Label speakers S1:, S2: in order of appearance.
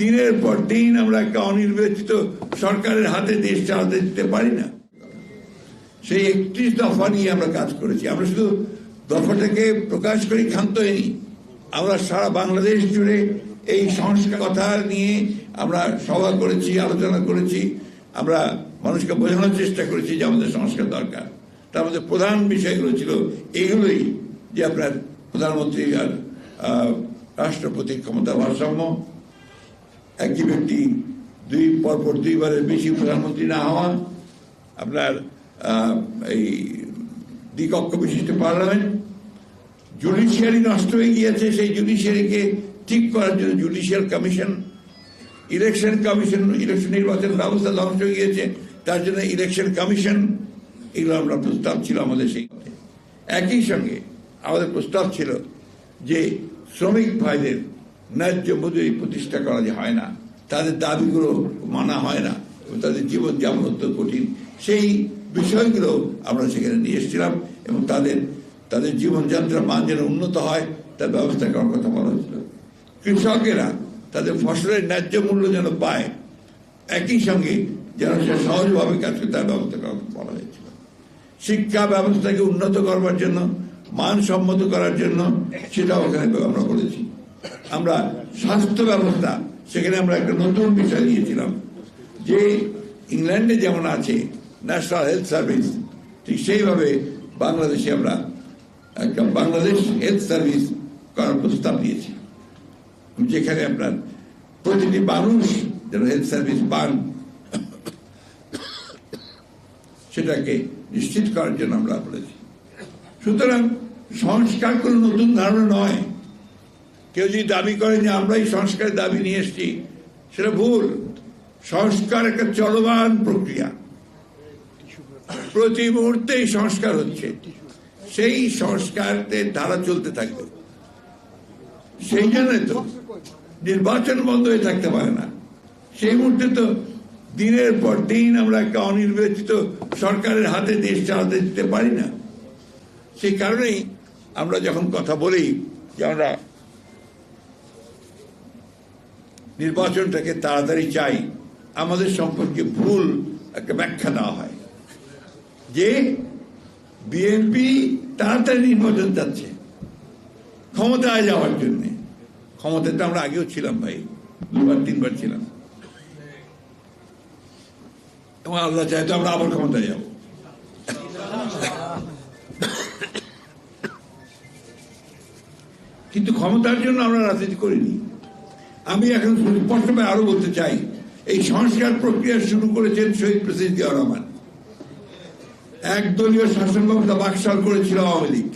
S1: দিনের পর দিন আমরা একটা অনির্বাচিত সরকারের হাতে দেশ চালাতে দিতে পারি না। সেই একত্রিশ দফা নিয়ে আমরা কাজ করেছি। আমরা শুধু দফাটাকে প্রকাশ করি, ক্ষান্ত হয়নি আমরা সারা বাংলাদেশ জুড়ে এই সংস্কার কথা নিয়ে আমরা সভা করেছি, আলোচনা করেছি। আমরা মানুষকে বোঝানোর চেষ্টা করেছি যে আমাদের সংস্কার দরকার। তার মধ্যে প্রধান বিষয়গুলো ছিল এগুলোই যে আপনার প্রধানমন্ত্রী আর রাষ্ট্রপতির ক্ষমতা ভারসাম্য একই ব্যক্তি দুই, পরপর দুইবারের বেশি প্রধানমন্ত্রী না হওয়া আপনার এই দ্বিকক্ষ বিশিষ্ট পার্লামেন্ট জুডিশিয়ারি নষ্ট হয়ে গিয়েছে। সেই জুডিশিয়ারিকে ঠিক করার জন্য judicial commission, election commission, election নির্বাচন ব্যবস্থা ধ্বংস হয়ে গিয়েছে। তার জন্য ইলেকশন কমিশন, এগুলো আমরা প্রস্তাব ছিল আমাদের সেই একই সঙ্গে আমাদের প্রস্তাব ছিল যে শ্রমিক ভাইদের ন্যায্য মজুরি প্রতিষ্ঠা করা হয় না, তাদের দাবিগুলো মানা হয় না তাদের জীবন যেমন অত্যন্ত কঠিন, সেই বিষয়গুলো আমরা সেখানে নিয়ে এসেছিলাম, এবং তাদের তাদের জীবনযাত্রার মান যেন উন্নত হয়, তার ব্যবস্থা করার কথা বলা হয়েছিল। কৃষকেরা তাদের ফসলের ন্যায্য মূল্য যেন পায়, একই সঙ্গে যেন সে সহজভাবে কাজ করে তার ব্যবস্থা করার কথা বলা হয়েছিল। শিক্ষা ব্যবস্থাকে উন্নত করবার জন্য, মানসম্মত করার জন্য, সেটাও ওখানে আমরা বলেছি। আমরা স্বাস্থ্য ব্যবস্থা, সেখানে আমরা একটা নতুন বিষয় দিয়েছিলাম যে ইংল্যান্ডে যেমন আছে ন্যাশনাল হেলথ সার্ভিস ঠিক সেইভাবে বাংলাদেশে আমরা একটা বাংলাদেশ হেলথ সার্ভিস করার প্রস্তাব দিয়েছি। যেখানে আপনার প্রতিটি মানুষ যেন হেলথ সার্ভিস পান, সেটাকে নিশ্চিত করার জন্য আমরা বলেছি। সুতরাং সংস্কার কোনো নতুন ধারণা নয়। কেউ যদি দাবি করে যে আমরাই সংস্কারের দাবি নিয়ে এসেছি, সেটা ভুল। সংস্কার একটা চলমান প্রক্রিয়া। প্রতি মুহূর্তে সংস্কার হচ্ছে। সেই সংস্কারের ধারা চলতে থাকবে। সেই জন্য তো নির্বাচন বন্ধ হয়ে থাকতে পারে না। সেই মুহূর্তে তো দিনের পর দিন আমরা একটা অনির্বাচিত সরকারের হাতে দেশ চালাতে দিতে পারি না। সেই কারণেই আমরা যখন কথা বলি যে আমরা নির্বাচনটাকে তাড়াতাড়ি চাই। আমাদের সম্পর্কে ভুল একটা ব্যাখ্যা দেওয়া হয়। যে বিএনপি তাড়াতাড়ি নির্বাচন চাচ্ছে ক্ষমতায় যাওয়ার জন্য। ক্ষমতায় তো আমরা আগেও ছিলাম ভাই, দুবার, তিনবার ছিলাম। এবং আল্লাহ চাই তো আমরা আবার ক্ষমতায় যাব। কিন্তু ক্ষমতার জন্য আমরা রাজনীতি করিনি। আমি এখন স্পষ্টভাবে আরও বলতে চাই, এই সংস্কার প্রক্রিয়া শুরু করেছেন শহীদ প্রেসিডেন্ট জিয়া রহমান। একদলীয় শাসন ব্যবস্থা বাকশাল করেছিল আওয়ামী লীগ।